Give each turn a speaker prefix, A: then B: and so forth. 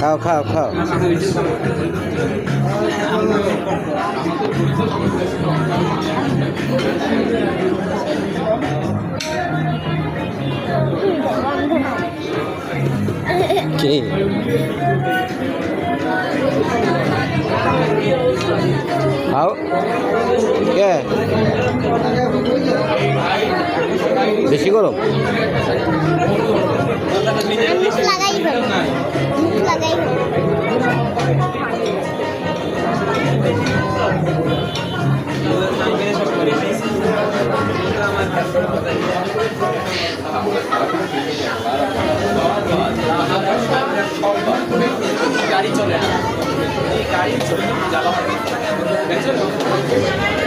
A: 靠靠靠。কে খাও কে বেশি গরম?
B: মুখ
C: গাড়ি চলে। না গাড়ি চলে হবে।